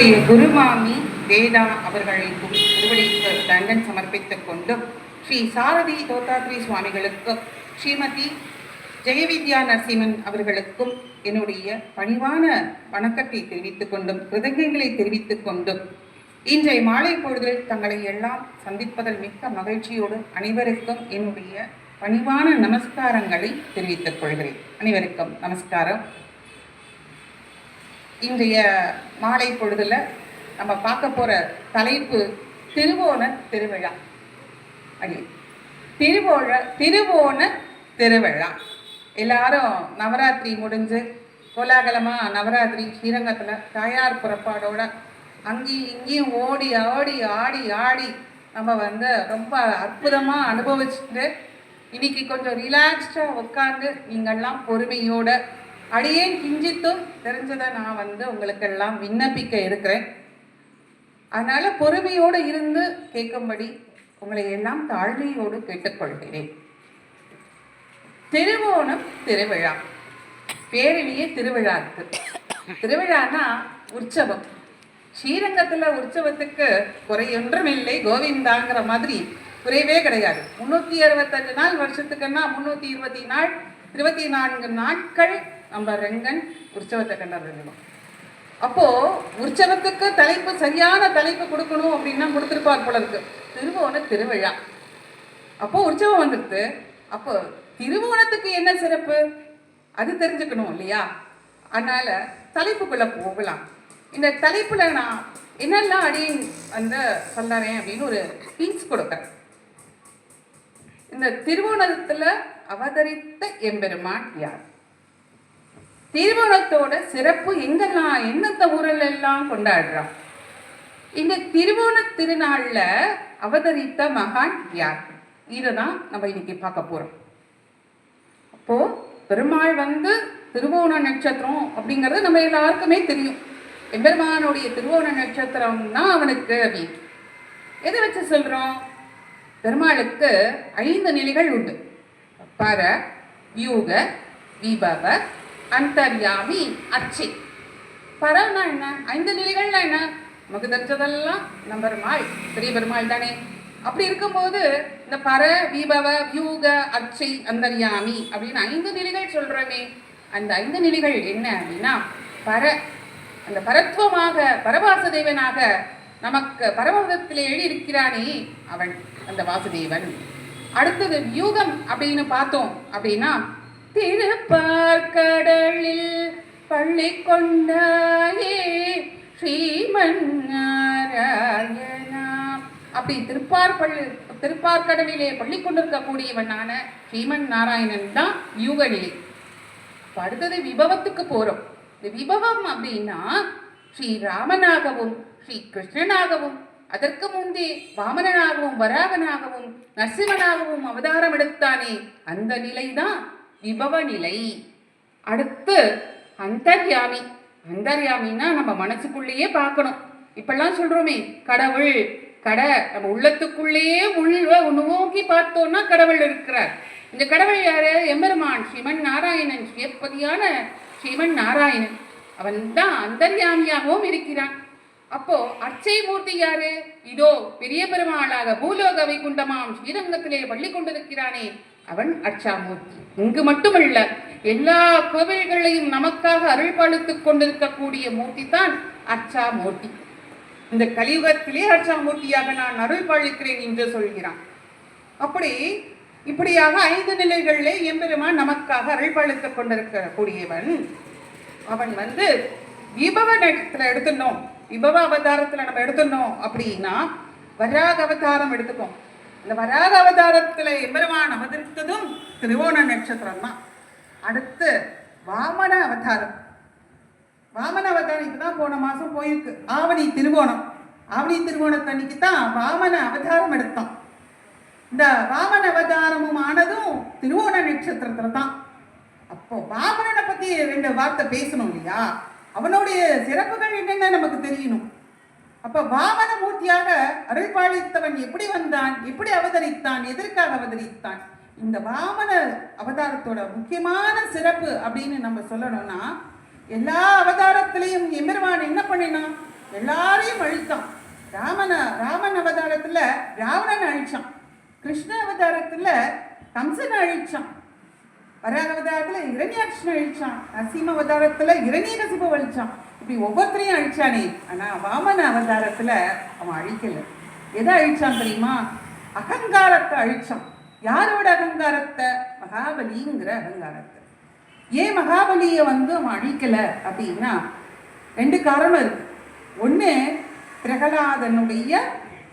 நம்முடைய குருமாமி வேதா அவர்களை திருவடிக்கு தண்டன் சமர்ப்பித்துக் கொண்டும் ஸ்ரீ சாரதி தோத்தாத்ரி சுவாமிகளுக்கும் ஸ்ரீமதி ஜெயவித்யா நரசிம்மன் அவர்களுக்கும் என்னுடைய பணிவான வணக்கத்தை தெரிவித்துக் கொண்டும் கிருதங்களை தெரிவித்துக் கொண்டும் இன்றைய மாலை பொழுதில் தங்களை எல்லாம் சந்திப்பதில் மிக்க மகிழ்ச்சியோடு அனைவருக்கும் என்னுடைய பணிவான நமஸ்காரங்களை தெரிவித்துக் கொள்கிறேன். அனைவருக்கும் நமஸ்காரம். இன்றைய மாலை பொழுதுல நம்ம பார்க்க போற தலைப்பு திருவோண திருவிழா. அடி திருவோண திருவோண திருவிழா. எல்லாரும் நவராத்திரி முடிஞ்சு கோலாகலமா நவராத்திரி ஸ்ரீரங்கத்துல தாயார் புறப்பாடோட அங்கேயும் இங்கேயும் ஓடி ஆடி ஆடி ஆடி நம்ம வந்து ரொம்ப அற்புதமாக அனுபவிச்சுட்டு இன்னைக்கு கொஞ்சம் ரிலாக்ஸ்டாக உட்காந்து நீங்கள்லாம் பொறுமையோட அடியேன் கிஞ்சித்தும் தெரிஞ்சதை நான் வந்து உங்களுக்கெல்லாம் விண்ணப்பிக்க இருக்கிறேன். அதனால் பொறுமையோடு இருந்து கேட்கும்படி உங்களை எல்லாம் தாழ்மையோடு கேட்டுக்கொள்கிறேன். திருவோணம் திருவிழா. பேரிலேயே திருவிழா இருக்கு. திருவிழானா உற்சவம். ஸ்ரீரங்கத்தில் உற்சவத்துக்கு குறையொன்றும் இல்லை கோவிந்தாங்கிற மாதிரி குறைவே கிடையாது. முந்நூற்றி அறுபத்தஞ்சு நாள் வருஷத்துக்குன்னா முந்நூற்றி இருபத்தி நாள் இருபத்தி நான்கு நாட்கள் நம்ம ரெங்கன் உற்சவத்தை கொண்டாடுறோம் அப்போ உற்சவத்துக்கு தலைப்பு சரியான தலைப்பு கொடுக்கணும் அப்படின்னா கொடுத்துருப்பார் போல இருக்கு. திருவோண திருவிழா. அப்போ உற்சவம் வந்துடுது. அப்போ திருவோணத்துக்கு என்ன சிறப்பு? அது தெரிஞ்சுக்கணும் இல்லையா? அதனால தலைப்புக்குள்ள போகலாம். இந்த தலைப்புல நான் என்னெல்லாம் அடி வந்து சொல்லறேன் அப்படின்னு ஒரு பீச் கொடுக்குறேன். இந்த திருவோணத்துல அவதரித்த எம்பெருமான் யார்? திருவோணத்தோட சிறப்பு எங்கெல்லாம் எந்தெந்த ஊரில் எல்லாம் கொண்டாடுறோம்? இந்த திருவோண திருநாளில் அவதரித்த மகான் யார்? இதை தான் நம்ம இன்னைக்கு பார்க்க போகிறோம் அப்போ பெருமாள் வந்து திருவோண நட்சத்திரம் அப்படிங்கிறது நம்ம எல்லாருக்குமே தெரியும். எம்பெருமானுடைய திருவோண நட்சத்திரம்னா அவனுக்கு அப்படின்னு எதை வச்சு சொல்கிறோம் பெருமாளுக்கு ஐந்து நிலைகள் உண்டு. பர வியூக விபவ அந்தர்யாமி அச்சி. பரம்னா என்ன? ஐந்து நிலைகள்னா என்ன? நமக்கு தெரிஞ்சதெல்லாம் நம்ம பெருமாள் பெரிய பெருமாள் தானே. அப்படி இருக்கும்போது இந்த பர விபவ வியூக அச்சை அந்தர்யாமி அப்படின்னு ஐந்து நிலைகள் சொல்றோமே. அந்த ஐந்து நிலைகள் என்ன அப்படின்னா பர அந்த பரத்துவமாக பரவாசுதேவனாக நமக்கு பரமபதத்தில் எழுதியிருக்கிறானே அவன் அந்த வாசுதேவன். அடுத்தது வியூகம் அப்படின்னு பார்த்தோம் அப்படின்னா திருப்பார்கடலில் பள்ளி கொண்டாயே ஸ்ரீமன் நாராயணா அப்படி திருப்பார்பள்ளி திருப்பார்கடலிலே பள்ளி கொண்டிருக்கக்கூடியவனான ஸ்ரீமன் நாராயணன் தான் யூக நிலை அடுத்தது விபவத்துக்கு போகிறோம் இந்த விபவம் அப்படின்னா ஸ்ரீ ராமனாகவும் ஸ்ரீ கிருஷ்ணனாகவும் அதற்கு முந்தே வாமனனாகவும் வராகனாகவும் நரசிம்மனாகவும் அவதாரம் எடுத்தானே அந்த நிலைதான் விபவ நிலை அடுத்து அந்தர்யாமி. அந்தர்யாமின்னா நம்ம மனசுக்குள்ளேயே பார்க்கணும். இப்பெல்லாம் சொல்றோமே கடவுள் கடை நம்ம உள்ளத்துக்குள்ளேயே உள்ள நோக்கி பார்த்தோம்னா கடவுள் இருக்கிறார். இந்த கடவுள் யாரு? எம்பெருமான் ஸ்ரீமன் நாராயணன் ஸ்ரீபதியான ஸ்ரீமன் நாராயணன். அவன் தான் அந்தர்யாமியாகவும் இருக்கிறான். அப்போ அர்ச்சை மூர்த்தி யாரு? இதோ பெரிய பெருமாளாக பூலோக வைகுண்டமாம் ஸ்ரீரங்கத்திலே பள்ளி கொண்டிருக்கிறானே. அவன் அச்சாமூர்த்தி இங்கு மட்டுமல்ல எல்லா கோவில்களையும் நமக்காக அருள் கொண்டிருக்கக்கூடிய மூர்த்தி தான் அச்சாமூர்த்தி. இந்த கலியுகத்திலே அச்சாமூர்த்தியாக நான் அருள் பாலிக்கிறேன் என்று சொல்கிறான். அப்படி இப்படியாக ஐந்து நிலைகளிலே எம்பெருமான் நமக்காக அருள் பாலித்துக் கொண்டிருக்க கூடியவன் அவன் வந்து விபவ நேரத்தில் எடுத்துடணும். விபவ அவதாரத்தில் நம்ம எடுத்துடணும் அப்படின்னா வராக அவதாரம் எடுத்துக்கோம் இந்த வராக அவதாரத்தில் எம்பெருமான் அவதரித்ததும் திருவோண நட்சத்திரம் தான் அடுத்து வாமன அவதாரம். வாமன அவதாரம் இப்பதான் போன மாசம் போயிருக்கு. ஆவணி திருவோணம். ஆவணி திருவோணத்தன்னைக்கு தான் வாமன அவதாரம் எடுத்தான் இந்த வாமன அவதாரமும் ஆனதும் திருவோண நட்சத்திரத்துல தான் அப்போ வாமனனை பத்தி ரெண்டு வார்த்தை பேசணும் இல்லையா? அவனுடைய சிறப்புகள் என்னென்ன நமக்கு தெரியணும்? அப்ப வாமன மூர்த்தியாக அருள்பாளித்தவன் எப்படி வந்தான்? எப்படி அவதரித்தான்? எதற்காக அவதரித்தான்? இந்த வாமன அவதாரத்தோட முக்கியமான சிறப்பு அப்படின்னு நம்ம சொல்லணும்னா எல்லா அவதாரத்திலையும் எமிர்வான் என்ன பண்ணினான்? எல்லாரையும் அழித்தான். ராமன ராமன் அவதாரத்துல ராவணன் அழிச்சான். கிருஷ்ண அவதாரத்துல கம்சன் அழிச்சான். வராக அவதாரத்துல இரண்யாட்சனை அழிச்சான். நரசிம்ம இரணிய இரண்யகசிப அழிச்சான். இப்படி ஒவ்வொருத்தரையும் அழிச்சானே. ஆனால் வாமன அவதாரத்தில் அவன் அழிக்கலை. எதை அழிச்சான் தெரியுமா? அகங்காரத்தை அழிச்சான். யாரோட அகங்காரத்தை? மகாபலிங்கிற அகங்காரத்தை. ஏன் மகாபலியை வந்து அவன் அழிக்கலை அப்படின்னா ரெண்டு காரணம் இருக்கு. ஒன்று பிரகலாதனுடைய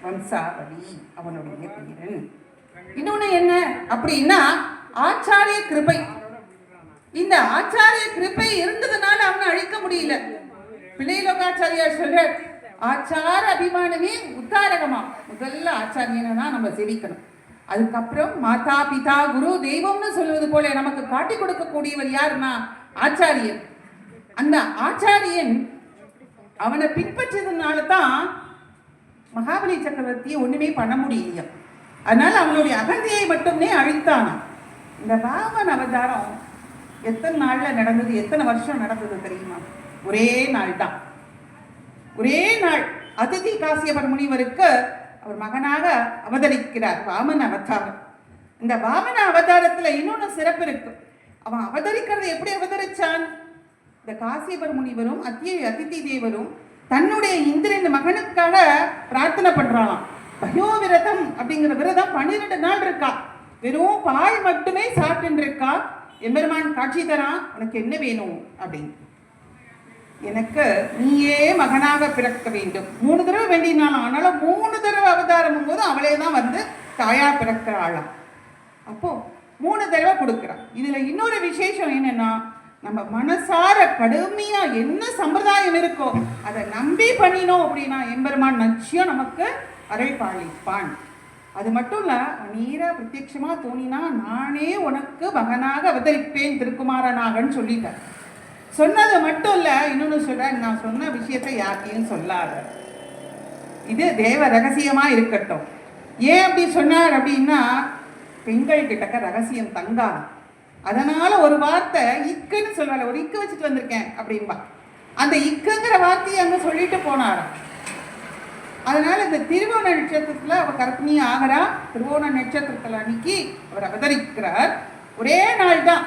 வம்சாவளி அவனுடைய பேரன். இன்னொன்று என்ன அப்படின்னா ஆச்சாரிய கிருபை. இந்த ஆச்சாரிய கிருபை இருந்ததுனால அவனை அழிக்க முடியல. பிள்ளைலோகாச்சாரியார் சொல்ற ஆச்சார அபிமானமே உத்தாரகமா? முதல்ல ஆச்சாரியனா தான் நம்ம சேவிக்கணும் அதுக்கப்புறம் மாதா பிதா குரு தெய்வம்னு சொல்வது போல நமக்கு காட்டி கொடுக்கக்கூடியவர் யாருன்னா ஆச்சாரியன். அந்த ஆச்சாரியன் அவனை பின்பற்றதுனால தான் மகாபலி சக்கரவர்த்தியை ஒண்ணுமே பண்ண முடியல. அதனால அவனுடைய அகந்தியை மட்டுமே அழித்தானான் இந்த ராமன் அவதாரம் எத்தனை நாளில் நடந்தது எத்தனை வருஷம் நடந்தது தெரியுமா? ஒரே நாள் தான் ஒரே நாள். அதிதி காசியவர் முனிவருக்கு அவர் மகனாக அவதரிக்கிறார் வாமன அவதாரம். இந்த வாமன அவதாரத்தில் இன்னொன்று சிறப்பு இருக்கு. அவன் அவதரிக்கிறது எப்படி அவதரிச்சான்? இந்த காசியபர் முனிவரும் அத்திய அதிதி தேவரும் தன்னுடைய இந்திரன் மகனுக்காக பிரார்த்தனை பண்றாளாம். பயோவிரதம் அப்படிங்கிற விரதம் பன்னிரெண்டு நாள் இருக்கா? வெறும் பால் மட்டுமே சாப்பிட்டு இருக்கா எம்பெருமான் காட்சி தரான் உனக்கு என்ன வேணும்? அப்படின்னு. எனக்கு நீயே மகனாக பிறக்க வேண்டும். மூணு தடவை வேண்டினாலும் ஆனாலும் மூணு தடவை அவதாரமும் போது அவளே தான் வந்து தாயா பிறக்கிறாளாம் அப்போ மூணு தடவை கொடுக்குறான். இதுல இன்னொரு விசேஷம் என்னன்னா நம்ம மனசார கடுமையா என்ன சம்பிரதாயம் இருக்கோ அதை நம்பி பண்ணினோம் அப்படின்னா எம்பெருமான் நிச்சயம் நமக்கு அருள் பாலிப்பான். அது மட்டும் இல்லை நீரா பிரத்யட்சமாக தோணினா நானே உனக்கு மகனாக அவதரிப்பேன் திருக்குமாரனாகன்னு சொல்லிட்டார். சொன்னது மட்டும் இல்லை இன்னொன்னு சொல்கிறேன் நான் சொன்ன விஷயத்தை யார்கிட்டையும் சொல்லாத. இது தேவ ரகசியமாக இருக்கட்டும். ஏன் அப்படி சொன்னார் அப்படின்னா பெண்கள் கிட்டக்க ரகசியம் தங்காது. அதனால் ஒரு வார்த்தை இக்குன்னு சொல்வாள் ஒரு இக்கு வச்சுட்டு வந்திருக்கேன் அப்படின்பா. அந்த இக்குங்கிற வார்த்தையை அங்கே சொல்லிட்டு போனாராம். அதனால இந்த திருவோண நட்சத்திரத்துல அவர் கர்ப்பிணி ஆகிறா. திருவோண நட்சத்திரத்துல அன்னைக்கு அவர் அவதரிக்கிறார். ஒரே நாள் தான்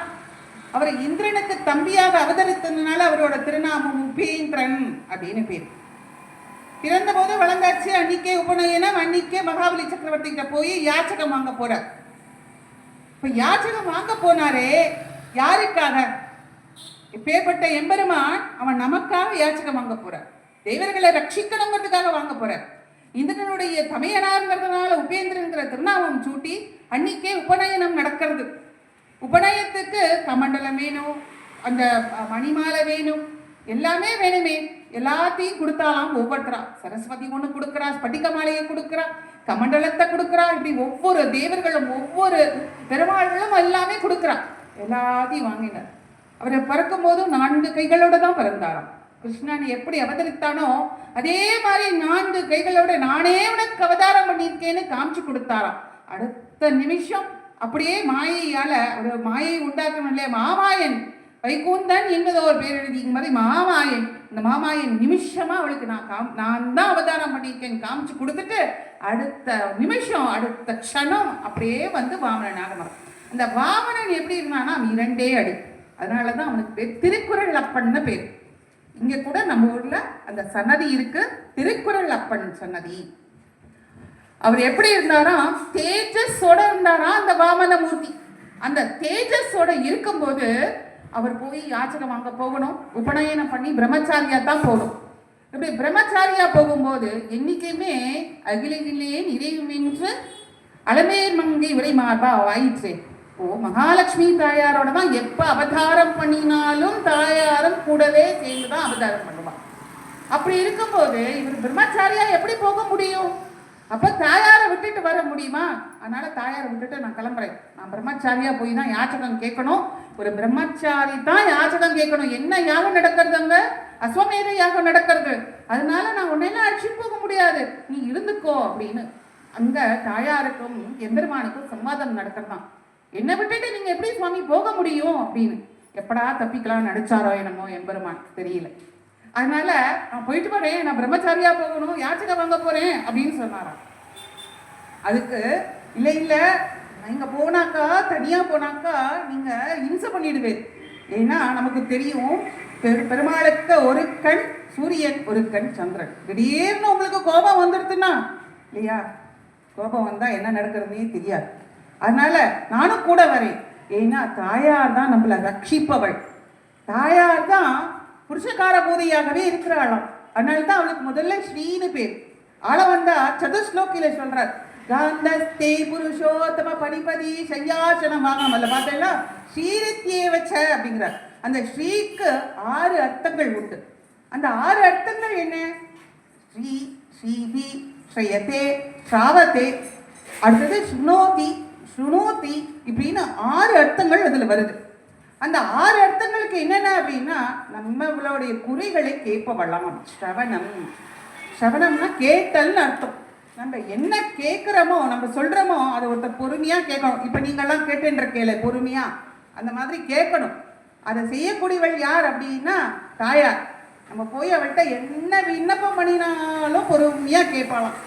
அவர் இந்திரனுக்கு தம்பியாக அவதரித்ததுனால அவரோட திருநாமம் உபேந்திரன் அப்படின்னு பேர். பிறந்த போது வளர்ந்தாச்சு. அன்னிக்கே உபநயனம் அன்னிக்கே மகாபலி சக்கரவர்த்தி கிட்ட போய் யாச்சகம் வாங்க போறார். இப்ப யாச்சகம் வாங்க போனாரே யாருக்காக? இப்பேற்பட்ட எம்பெருமான் அவன் நமக்காக யாச்சகம் வாங்க போறார். தேவர்களை ரட்சிக்கணுங்கிறதுக்காக வாங்க போறார். இந்திரனுடைய தமையனாருங்கிறதுனால உபேந்திரங்கிற திருநாமம் சூட்டி அன்னைக்கே உபநயனம் நடக்கிறது. உபநயத்துக்கு கமண்டலம் வேணும் அந்த மணிமாலை வேணும் எல்லாமே வேணுமே. எல்லாத்தையும் கொடுத்தாலாம் ஒவ்வொருத்தரா. சரஸ்வதி ஒன்று கொடுக்குறா ஸ்பட்டிக மாலையை கொடுக்குறா கமண்டலத்தை கொடுக்குறா இப்படி ஒவ்வொரு தேவர்களும் ஒவ்வொரு பெருமாள்களும் எல்லாமே கொடுக்குறா. எல்லாத்தையும் வாங்கினார். அவரை பிறக்கும் போதும் நான்கு கைகளோட தான் பிறந்தாராம். கிருஷ்ணன் எப்படி அவதரித்தானோ அதே மாதிரி நான்கு கைகளோட நானே உனக்கு அவதாரம் பண்ணியிருக்கேன்னு காமிச்சு கொடுத்தாராம். அடுத்த நிமிஷம் அப்படியே மாயையால ஒரு மாயை உண்டாக்கணும் இல்லையா? மாமாயன் வைகுந்தன் என்பது ஒரு பேர் எழுதிங்க மாதிரி மாமாயன். இந்த மாமாயன் நிமிஷமா அவளுக்கு நான் காம் நான் தான் அவதாரம் பண்ணியிருக்கேன் காமிச்சு கொடுத்துட்டு அடுத்த நிமிஷம் அடுத்த க்ஷணம் அப்படியே வந்து வாமனனாக மாறும் அந்த வாமனன் எப்படி இருந்தானா அவன் இரண்டே அடி. அதனால தான் அவனுக்கு பேர் திருக்குறள் அப்பன்னு பேர். இங்க கூட நம்ம ஊர்ல அந்த சன்னதி இருக்கு. திருக்குறள் அப்பன் சன்னதி. அவர் எப்படி இருந்தாராம் தேஜஸோட இருந்தாராம் அந்த வாமன மூர்த்தி அந்த தேஜஸோட இருக்கும்போது அவர் போய் யாச்சனை வாங்க போகணும். உபநயனம் பண்ணி பிரம்மச்சாரியா தான் போகணும். இப்படி பிரம்மச்சாரியா போகும்போது என்னைக்குமே நிறைவு நிறைவுமென்று அலமேர் மங்கை உரை மார்பா ஆயிற்று ஓ மகாலட்சுமி தாயாரோட தான் எப்ப அவதாரம் பண்ணினாலும் தாயாரும் கூடவே சேர்ந்து தான் அவதாரம் பண்ணுவான் அப்படி இருக்கும்போது இவர் பிரம்மச்சாரியா எப்படி போக முடியும்? அப்ப தாயாரை விட்டுட்டு வர முடியுமா? அதனால தாயாரை விட்டுட்டு நான் கிளம்புறேன். நான் பிரம்மச்சாரியா போய் தான் யாச்சகம் கேட்கணும். ஒரு பிரம்மச்சாரி தான் யாச்சகம் கேட்கணும். என்ன யாகம் நடக்கிறது அங்க? அஸ்வமேத யாகம் நடக்கிறது. அதனால நான் உன்னையெல்லாம் அழைச்சிட்டு போக முடியாது. நீ இருந்துக்கோ அப்படின்னு அங்க தாயாருக்கும் எம்பெருமானுக்கும் சம்வாதம் நடக்கிறதான். என்னை விட்டுட்டு நீங்க எப்படி சுவாமி போக முடியும் அப்படின்னு? எப்படா தப்பிக்கலாம் நடிச்சாரோ என்னமோ எம்பெருமான் தெரியல. அதனால நான் போயிட்டு வரேன் நான் பிரம்மச்சாரியா போகணும் யாச்சிகை வாங்க போறேன் அப்படின்னு சொன்னாராம். அதுக்கு இல்லை இல்லை இங்க போனாக்கா தனியா போனாக்கா நீங்க இம்சை பண்ணிடுவேன் ஏன்னா நமக்கு தெரியும் பெரு பெருமாளுக்கு ஒரு கண் சூரியன் ஒரு கண் சந்திரன். திடீர்னு உங்களுக்கு கோபம் வந்துடுதுன்னா இல்லையா? கோபம் வந்தா என்ன நடக்கிறதுனே தெரியாது. அதனால நானும் கூட வரேன். ஏன்னா தாயார் தான் நம்மளை ரட்சிப்பவள். தாயார் தான் புருஷகார பூதையாகவே இருக்கிறாளாம். அதனால தான் அவளுக்கு முதல்ல ஸ்ரீனு பேர். ஆள வந்தா சதுஸ்லோக்கில சொல்றார் காந்தஸ்தே புருஷோத்தம பணிபதி சையாசனம் அல்ல பார்த்தேன்னா ஸ்ரீரத்தியே வச்ச அப்படிங்கிறார். அந்த ஸ்ரீக்கு ஆறு அர்த்தங்கள் உண்டு. அந்த ஆறு அர்த்தங்கள் என்ன? ஸ்ரீ ஸ்ரீஹி ஸ்ரயதே ஸ்ராவதே. அடுத்தது சுனோதி சுனோதி இப்படின்னு ஆறு அர்த்தங்கள் அதில் வருது. அந்த ஆறு அர்த்தங்களுக்கு என்னென்ன அப்படின்னா நம்மளுடைய குறைகளை கேட்பவளாம் ஸ்ரவணம். ஸ்ரவணம்னா கேட்டல்னு அர்த்தம். நம்ம என்ன கேட்குறோமோ நம்ம சொல்கிறோமோ அதை ஒருத்தர் பொறுமையாக கேட்கணும். இப்போ நீங்கள்லாம் கேட்டுன்ற கேளு பொறுமையாக அந்த மாதிரி கேட்கணும். அதை செய்யக்கூடியவள் யார் அப்படின்னா தாயார். நம்ம போய் அவள்கிட்ட என்ன விண்ணப்பம் பண்ணினாலும் பொறுமையாக கேட்பாளாம்.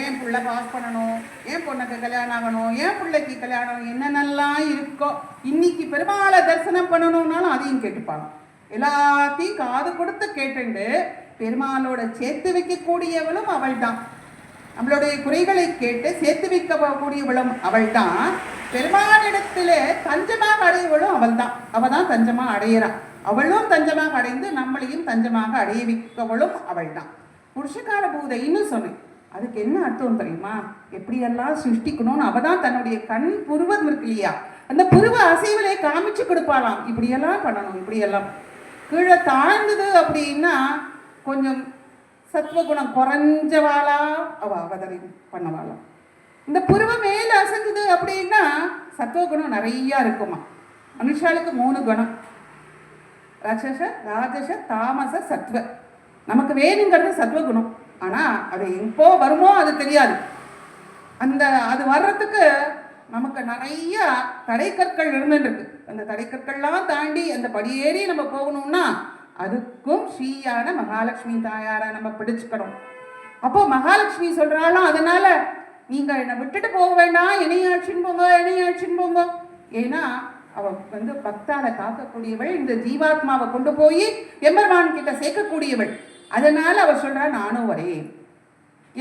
ஏன் பிள்ளை பாஸ் பண்ணணும்? ஏன் பொண்ணுக்கு கல்யாணம் ஆகணும்? ஏன் பிள்ளைக்கு கல்யாணம் என்னென்னலாம் இருக்கோ இன்னைக்கு பெருமாளை தரிசனம் பண்ணணும்னாலும் அதையும் கேட்டுப்பாங்க. எல்லாத்தையும் காது கொடுத்து கேட்டுண்டு பெருமாளோட சேர்த்து வைக்கக்கூடியவளும் அவள் தான் நம்மளுடைய குறைகளை கேட்டு சேர்த்து வைக்கக்கூடியவளும் அவள் தான் பெருமானிடத்துல தஞ்சமாக அடையவளும் அவள் தான் அவள் தான் தஞ்சமாக அடையிறான் அவளும் தஞ்சமாக அடைந்து நம்மளையும் தஞ்சமாக அடைய வைக்கவளும் அவள் தான் புருஷகார பூதைன்னு சொன்னேன். அதுக்கு என்ன அர்த்தம் தெரியுமா? எப்படியெல்லாம் சிருஷ்டிக்கணும்னு அவ தான் தன்னுடைய கண் புருவம் இருக்கு இல்லையா? அந்த புருவ அசைவிலே காமிச்சு கொடுப்பாளாம். இப்படியெல்லாம் பண்ணணும் இப்படியெல்லாம். கீழே தாழ்ந்தது அப்படின்னா கொஞ்சம் சத்வகுணம் குறைஞ்சவாளா? அவ அவதரி பண்ணவாளாம் இந்த புருவம் மேல அசைஞ்சது அப்படின்னா சத்வகுணம் நிறைய இருக்குமா? மனுஷாளுக்கு மூணு குணம். ராட்சச ராஜச தாமச சத்வ. நமக்கு வேணுங்கிறது சத்வகுணம். ஆனால் அது எப்போ வருமோ அது தெரியாது. அந்த அது வர்றதுக்கு நமக்கு நிறைய தடைக்கற்கள் இருந்துருக்கு அந்த தடைக்கற்கள்லாம் தாண்டி அந்த படியேறி நம்ம போகணும்னா அதுக்கும் ஸ்ரீயான மகாலட்சுமி தாயாரை நம்ம பிடிச்சுக்கணும். அப்போ மகாலட்சுமி சொல்கிறாலும் அதனால நீங்கள் என்னை விட்டுட்டு போக வேண்டாம். என்னையும் அழைச்சின்னு போங்க என்னையும் அழைச்சின்னு போங்க ஏன்னா அவ வந்து பக்தால காக்கக்கூடியவள் இந்த ஜீவாத்மாவை கொண்டு போய் எம்பெருமான் கிட்ட சேர்க்கக்கூடியவள். அதனால் அவர் சொல்கிறா நானும் வரேன்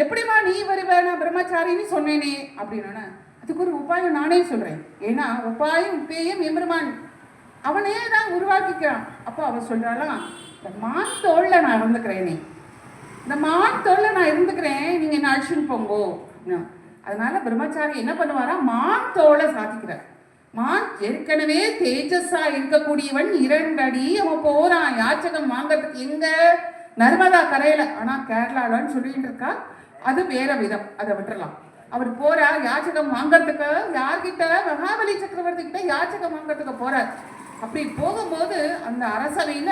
எப்படிம்மா நீ வருவேன் நான் பிரம்மச்சாரின்னு சொன்னேனே. அப்படின்னா அதுக்கு ஒரு உபாயம் நானே சொல்கிறேன் ஏன்னா உபாயம் உப்பேயம் எம்பெருமான் அவனே தான் உருவாக்கிக்கிறான். அப்போ அவ சொல்றாளாம் இந்த மான் தோளில் நான் இருந்துக்கிறேனே. இந்த மான் தோளில் நான் இருந்துக்கிறேன். நீங்கள் என்ன அழிச்சுன்னு போங்கோ. அதனால பிரம்மச்சாரி என்ன பண்ணுவாரா மான் தோலை சாதிக்கிறார் மான் ஏற்கனவே தேஜஸா இருக்கக்கூடியவன் இரண்டடி. அவன் போறான். யாச்சகம் வாங்கறதுக்கு எங்க? நர்மதா கரையில ஆனா கேரளாலன்னு சொல்லிட்டு இருக்கா அது வேற விதம். அதை விட்டுறலாம். அவர் போறார் யாச்சகம் வாங்கறதுக்கு யார்கிட்ட? மகாபலி சக்கரவர்த்தி கிட்ட யாச்சகம் வாங்கறதுக்கு போறார். அப்படி போகும்போது அந்த அரசவையில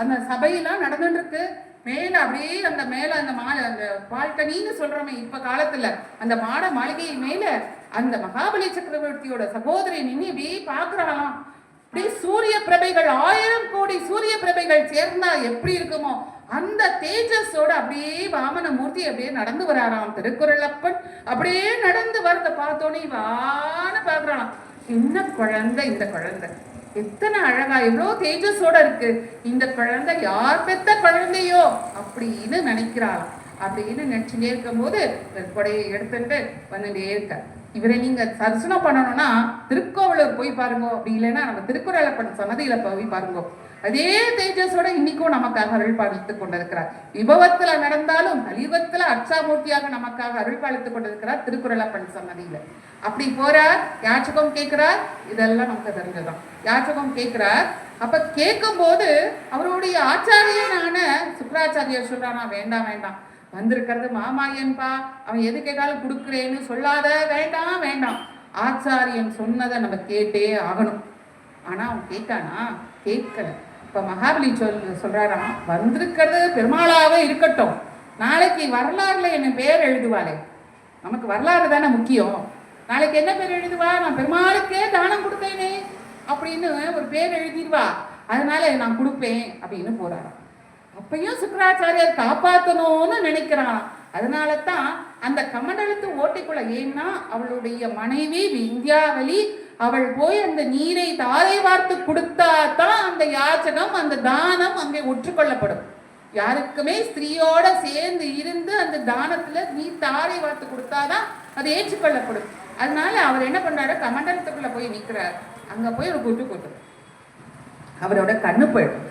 அந்த சபையெல்லாம் நடந்துட்டு இருக்கு மேல அப்படியே அந்த மேல அந்த மாலை அந்த பால்கனின்னு சொல்றோமே இப்ப காலத்துல அந்த மாட மாளிகை மேல அந்த மகாபலி சக்கரவர்த்தியோட சகோதரி நின்று இப்படியே பாக்குறாங்களாம் அப்படியே சூரிய பிரபைகள் ஆயிரம் கோடி சூரிய பிரபைகள் சேர்ந்தா எப்படி இருக்குமோ. அந்த தேஜஸோட அப்படியே வாமன மூர்த்தி அப்படியே நடந்து வராராம் திருக்குறளப்பன். அப்படியே நடந்து வரத பார்த்தோன்னே வான பாக்குறான் என்ன குழந்தை இந்த குழந்தை. எத்தனை அழகா எவ்வளோ தேஜஸோட இருக்கு. இந்த குழந்தை யார் பெத்த குழந்தையோ? அப்படின்னு நினைக்கிறாளாம் அப்படின்னு நினைச்சுட்டே இருக்கும்போது கொடையை எடுத்துட்டு வந்துட்டே இருக்க இவரை நீங்க தரிசனம் பண்ணணும்னா திருக்கோவிலூர் போய் பாருங்க. அப்படி இல்லைன்னா நம்ம திருக்குறளப்பன் சன்னதியில போய் பாருங்க. அதே தேஜஸோட இன்னைக்கும் நமக்காக அருள் பாலித்துக் கொண்டிருக்கிறார். விபவத்துல நடந்தாலும் கலியுகத்துல அச்சாமூர்த்தியாக நமக்காக அருள் பாலித்துக் கொண்டிருக்கிறார் திருக்குறளப்பன் சன்னதியில. அப்படி போறார் யாச்சகம் கேட்கிறார் இதெல்லாம் நமக்கு தெரிஞ்சதான் யாச்சகம் கேட்கிறார் அப்ப கேட்கும் போது அவருடைய ஆச்சாரியனான சுக்கராச்சாரியர் சொல்றானா வேண்டாம் வேண்டாம். வந்திருக்கிறது மாமாயன்பா அவன் எது கேட்டாலும் கொடுக்குறேன்னு சொல்லாத வேண்டாம் வேண்டாம். ஆச்சாரியன் சொன்னதை நம்ம கேட்டே ஆகணும். ஆனால் அவன் கேட்டானா? கேட்கல. இப்போ மகாபலி சொல் சொல்கிறாராம் வந்திருக்கிறது பெருமாளாகவே இருக்கட்டும். நாளைக்கு வரலாறுல என் பேர் எழுதுவாளே? நமக்கு வரலாறு தானே முக்கியம். நாளைக்கு என்ன பேர் எழுதுவா? நான் பெருமாளுக்கே தானம் கொடுத்தேனே அப்படின்னு ஒரு பேர் எழுதிடுவா. அதனால நான் கொடுப்பேன் அப்படின்னு போறாராம். அப்பயும் சுக்கராச்சாரியர் காப்பாற்றணும்னு நினைக்கிறான். அதனால தான் அந்த கமண்டலத்து ஓட்டிக்குள்ள ஏன்னா அவளுடைய மனைவி விந்தியாவலி அவள் போய் அந்த நீரை தாரை வார்த்து கொடுத்தா தான் அந்த யாச்சகம் அந்த தானம் அங்கே ஒற்றுக்கொள்ளப்படும். யாருக்குமே ஸ்திரீயோட சேர்ந்து இருந்து அந்த தானத்துல நீ தாரை வார்த்து கொடுத்தாதான் அது ஏற்றுக்கொள்ளப்படும். அதனால அவர் என்ன பண்றாரு? கமண்டலத்துக்குள்ள போய் நிற்கிறார் அங்க போய் ஒரு குட்டு கொட்டு அவரோட கண்ணு போயிடும்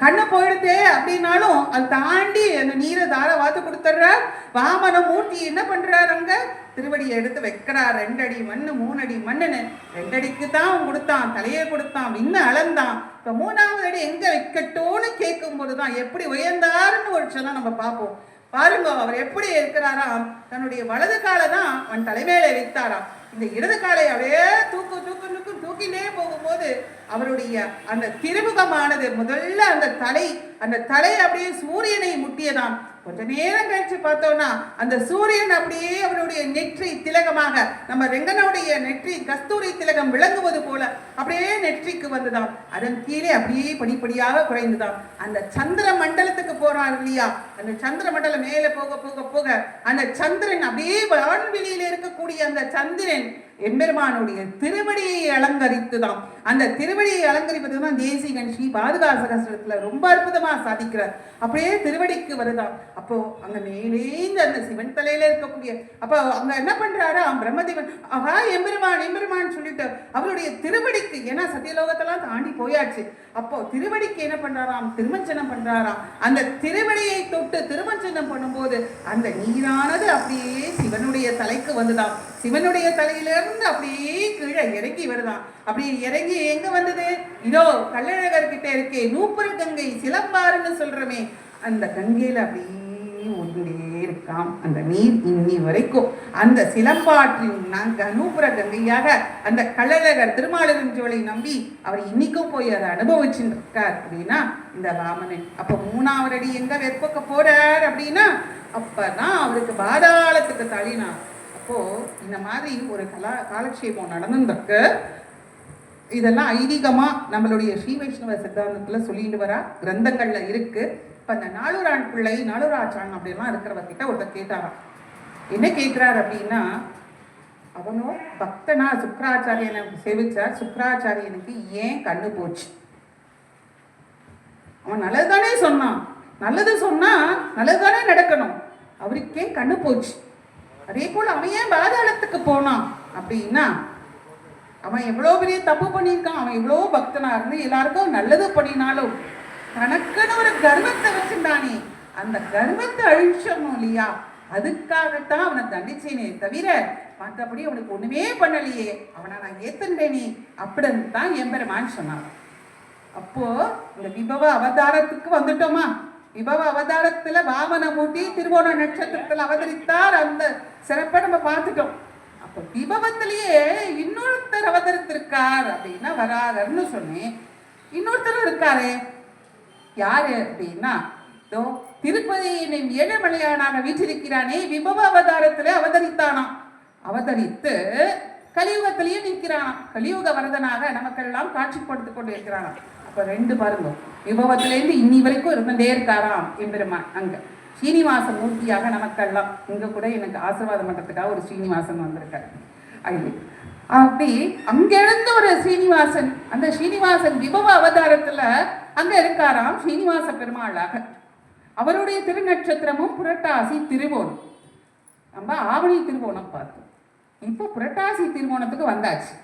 கண்ணு போயிடுதே அப்படின்னாலும் அது தாண்டி அந்த நீரை தார வாத்து கொடுத்துட்றார் வாமன மூர்த்தி என்ன பண்றாரு அங்க? திருவடியை எடுத்து வைக்கிறார். ரெண்டடி மண்ணு மூணடி மண்ணுன்னு. ரெண்டடிக்கு தான் கொடுத்தான் தலையை கொடுத்தான் இன்னும் அளந்தான். இப்போ மூணாவது அடி எங்க வைக்கட்டோன்னு கேட்கும்போது தான் எப்படி உயர்ந்தாருன்னு ஒரு சொல்ல நம்ம பார்ப்போம். பாருங்க அவர் எப்படி இருக்கிறாராம்? தன்னுடைய வலது காலை தான் அவன் தலைமையில வைத்தாராம். இந்த இடது காலை அப்படியே தூக்கு தூக்கு தூக்கு தூக்கிட்டே போகும்போது அவருடைய அந்த திருமுகமானது முதல்ல அந்த தலை அந்த தலை அப்படியே சூரியனை முட்டியதாம். கொஞ்ச நேரம் கழிச்சு பார்த்தோம்னா அந்த சூரியன் அப்படியே அவருடைய நெற்றி திலகமாக நம்ம ரெங்கனுடைய நெற்றி கஸ்தூரி திலகம் விளங்குவது போல அப்படியே நெற்றிக்கு வந்ததாம். அதன் கீழே அப்படியே படிப்படியாக குறைந்ததாம். அந்த சந்திர மண்டலத்துக்கு போறான் இல்லையா? அந்த சந்திர மண்டலம் மேலே போக போக போக அந்த சந்திரன் அப்படியே வான்வெளியில இருக்கக்கூடிய அந்த சந்திரன் எம்பெருமானுடைய திருவடியை அலங்கரித்துதாம் அந்த திருவடியை அலங்கரிப்பது தான் தேசிகன் ஸ்ரீ பாதுகாசகஸ்திரத்துல ரொம்ப அற்புதமாக சாதிக்கிறார் அப்படியே திருவடிக்கு வருதான் அப்போ அங்க மேலேந்து அந்த சிவன் தலையில இருக்கக்கூடிய அப்போ அங்க என்ன பண்றாரா? பிரம்மதேவன் ஆஹா எம்பெருமான் எம்பெருமான் சொல்லிட்டு அவருடைய திருவடிக்கு ஏன்னா சத்தியலோகத்தெல்லாம் தாண்டி போயாச்சு. அப்போ திருவடிக்கு என்ன பண்றாராம்? திருமஞ்சனம் பண்றாராம். அந்த திருவடியை தொட்டு திருமஞ்சனம் பண்ணும்போது அந்த நீரானது அப்படியே சிவனுடைய தலைக்கு வந்துதான். சிவனுடைய தலையிலிருந்து அப்படியே கீழே இறங்கி வருதான் அப்படியே இறங்கி எங்க வந்தது? இதோ கள்ளழகர் கிட்ட இருக்கே நூப்புர கங்கை சிலம்பாருன்னு சொல்றமே. அந்த கங்கையில அப்படியே ஒன்றுடே இருக்காம். அந்த நீர் இன்னி வரைக்கும். அந்த சிலம்பாற்றின் நாங்க நூப்புர கங்கையாக அந்த கள்ளழகர் திருமாலிருஞ்சோலை நம்பி அவர் இன்னைக்கும் போய் அதை அனுபவிச்சுட்டு இருக்கார் அப்படின்னா இந்த வாமனன் அப்ப மூணாவது அடி எங்க வெப்பக்க போறார் அப்படின்னா அப்பதான் அவருக்கு பாதாளத்துக்கு தள்ளினார். அப்போது இந்த மாதிரி ஒரு கலா காலக்ஷேபம் நடந்திருக்கு இதெல்லாம் ஐதீகமாக நம்மளுடைய ஸ்ரீ வைஷ்ணவ சித்தாந்தத்தில் சொல்லிட்டு வரா கிரந்தங்களில் இருக்குது இப்போ அந்த நாளூரான் பிள்ளை நாளூராச்சான் அப்படிலாம் இருக்கிறவர்கிட்ட ஒருத்தர் கேட்டாராம். என்ன கேட்குறார் அப்படின்னா அவனும் பக்தனா சுக்கராச்சாரியனை சேவிச்சார். சுக்கராச்சாரியனுக்கு ஏன் கண்ணு போச்சு? அவன் நல்லதுதானே சொன்னான். நல்லது சொன்னா நல்லதுதானே நடக்கணும். அவருக்கே கண்ணு போச்சு. அதே போல அவன் ஏன் பாதாளத்துக்கு போனான். அப்படின்னா அவன் எவ்வளோ பெரிய தப்பு பண்ணியிருக்கான் அவன் எவ்வளோ பக்தனாக இருந்து எல்லாருக்கும் நல்லது பண்ணினாலும் தனக்குன்னு ஒரு கர்வத்தை வச்சிருந்தானே அந்த கர்வத்தை அழிச்சிடணும் இல்லையா? அதுக்காகத்தான் அவனை தண்டிச்சேனே தவிர மற்றபடி அவனுக்கு ஒண்ணுமே பண்ணலையே. அவனை நான் ஏத்துண்டேனே அப்படின்னு தான் எம்பெருமான்னு சொன்னான். அப்போ இந்த விபவ அவதாரத்துக்கு வந்துட்டோமா? விபவ அவதாரத்துல மூட்டி திருவோண நட்சத்திரத்துல அவதரித்தார் அந்த சிறப்பை நம்ம பார்த்துட்டோம். அப்போ விபவத்திலேயே இன்னொருத்தர் அவதரித்திருக்கார் அப்படின்னா வராதர்னு சொன்னேன். இன்னொருத்தரும் இருக்காரே. யாரு அப்படின்னா இதோ திருப்பதியினை ஏழைமலையானாக வீற்றிருக்கிறானே விபவ அவதாரத்துல அவதரித்தானாம் அவதரித்து கலியுகத்திலேயே நிற்கிறானாம். கலியுக வரதனாக நமக்கெல்லாம் காட்சிப்படுத்திக் கொண்டு இருக்கிறானாம் இப்போ ரெண்டு பாருங்க விபவத்திலேருந்து இன்னி வரைக்கும் இருந்துட்டே இருக்காராம் எம்பெருமான் அங்கே. ஸ்ரீனிவாச மூர்த்தியாக நமக்கெல்லாம் இங்கே கூட எனக்கு ஆசீர்வாதம் பண்றதுக்காக ஒரு ஸ்ரீனிவாசன் வந்திருக்கார். ஐயோ அப்படி அங்கிருந்து ஒரு ஸ்ரீனிவாசன் அந்த ஸ்ரீனிவாசன் விபவ அவதாரத்தில் அங்கே இருக்காராம் ஸ்ரீனிவாச பெருமாளாக. அவருடைய திருநட்சத்திரமும் புரட்டாசி திருவோணம். நம்ம ஆவணி திருவோணம் பார்த்தோம். இப்போ புரட்டாசி திருவோணத்துக்கு வந்தாச்சு.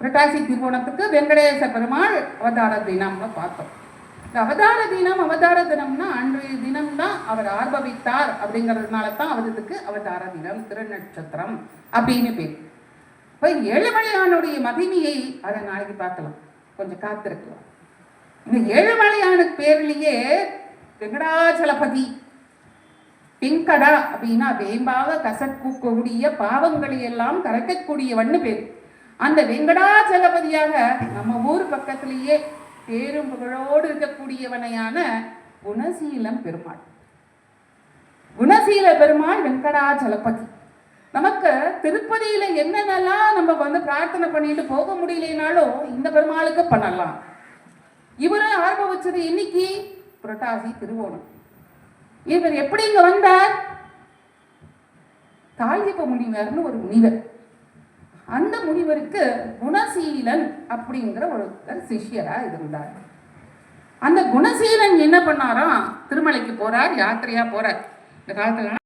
புரட்டாசி திருவோணத்துக்கு வெங்கடேச பெருமாள் அவதார தினம்னு பார்த்தோம். இந்த அவதார தினம் அவதார தினம்னா அன்றைய தினம் தான் அவர் ஆர்பவித்தார் அப்படிங்கிறதுனால தான் அவருக்கு அவதார தினம் திருநட்சத்திரம் அப்படின்னு பேர். இப்போ ஏழுமலையானுடைய மகிமையை அதை நாளைக்கு பார்க்கலாம். கொஞ்சம் காத்திருக்கலாம். இந்த ஏழுமலையான பேர்லேயே வெங்கடாச்சலபதி பிங்கடா அப்படின்னா வேம்பாக கசக்கக்கூடிய பாவங்களை எல்லாம் கரைக்கக்கூடியவன்னு பேர். அந்த வெங்கடாச்சலபதியாக நம்ம ஊர் பக்கத்திலேயே பேரும் புகழோடு இருக்கக்கூடியவனையான குணசீலம் பெருமாள். குணசீல பெருமாள் வெங்கடாச்சலபதி நமக்கு திருப்பதியில என்னென்னலாம் நம்ம வந்து பிரார்த்தனை பண்ணிட்டு போக முடியலனாலும் இந்த பெருமாளுக்கு பண்ணலாம். இவரை ஆரம்பிச்சது இன்னைக்கு புரட்டாசி திருவோணம். இவர் எப்படி இங்க வந்தார்? காளியப்ப முனிவர்னு ஒரு முனிவர். அந்த முனிவருக்கு குணசீலன் அப்படிங்கிற ஒருத்தர் சிஷ்யரா இருந்தார். அந்த குணசீலன் என்ன பண்ணாராம்? திருமலைக்கு போறார் யாத்திரையா போறார். இந்த காலத்துல